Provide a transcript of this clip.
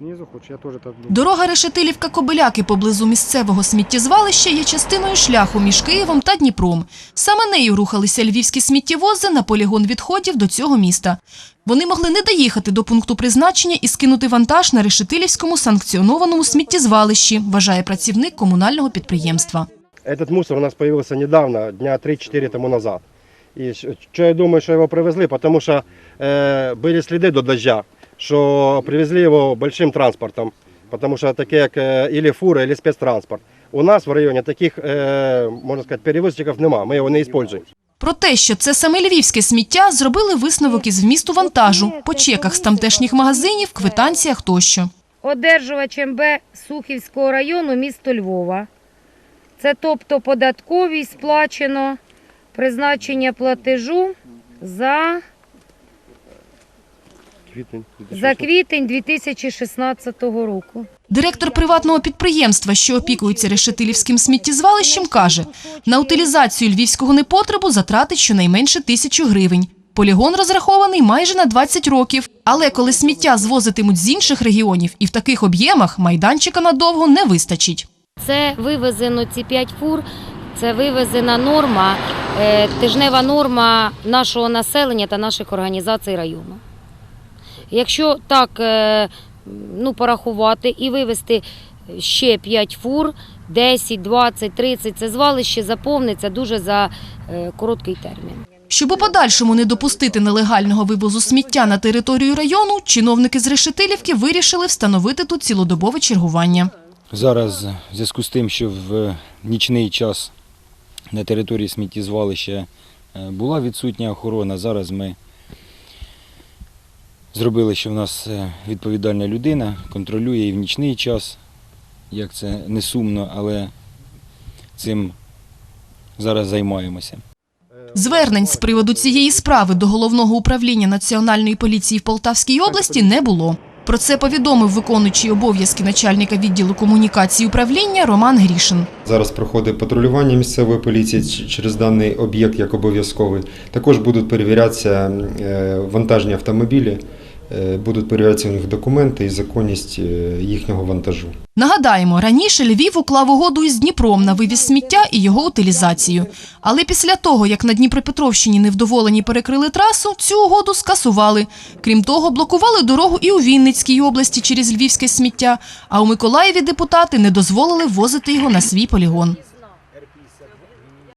снизу, хочешь я тоже так думаю. Дорога Решетилівка-Кобиляки поблизу місцевого сміттєзвалища є частиною шляху між Києвом та Дніпром. Саме нею рухалися львівські сміттєвози на полігон відходів до цього міста. Вони могли не доїхати до пункту призначення і скинути вантаж на Решетилівському санкціонованому сміттєзвалищі, вважає працівник комунального підприємства. Этот мусор у нас появился недавно, дня 3-4 тому назад. И что я думаю, что его привезли, потому что э, были следы до дождя, что привезли его большим транспортом, потому что такие как э, или фура, или спецтранспорт. У нас в районе таких, э, можно сказать, перевозчиков нема, мы его не используем. Про те, що це саме львівське сміття, зробили висновок із вмісту вантажу, по чеках з тамтешніх магазинів, квитанціях тощо. одержувач МБ Сухівського району місто Львова. Це тобто податковій сплачено призначення платежу за, за квітень 2016 року. Директор приватного підприємства, що опікується решетилівським сміттєзвалищем, каже, на утилізацію львівського непотребу затратить щонайменше тисячу гривень. Полігон розрахований майже на 20 років. Але коли сміття звозитимуть з інших регіонів і в таких об'ємах, майданчика надовго не вистачить. Це вивезено ці 5 фур, це вивезена норма, е, тижнева норма нашого населення та наших організацій району. Якщо так е, ну, порахувати і вивезти ще 5 фур, 10, 20, 30, це звалище заповниться дуже за е, короткий термін. Щоб у подальшому не допустити нелегального вивозу сміття на територію району, чиновники з Решетилівки вирішили встановити тут цілодобове чергування. Зараз в зв'язку з тим, що в нічний час на території сміттєзвалища е, була відсутня охорона, зараз ми зробили, що в нас е, відповідальна людина контролює і в нічний час, як це не сумно, але цим зараз займаємося. Звернень з приводу цієї справи до головного управління Національної поліції в Полтавській області не було. Про це повідомив виконуючий обов'язки начальника відділу комунікації управління Роман Грішин. Зараз проходить патрулювання місцевої поліції через даний об'єкт як обов'язковий. Також будуть перевірятися е, вантажні автомобілі, будуть перевірятися у них документи і законність е, їхнього вантажу. Нагадаємо, раніше Львів уклав угоду із Дніпром на вивіз сміття і його утилізацію. Але після того, як на Дніпропетровщині невдоволені перекрили трасу, цю угоду скасували. Крім того, блокували дорогу і у Вінницькій області через львівське сміття, а у Миколаєві депутати не дозволили ввозити його на свій полігон.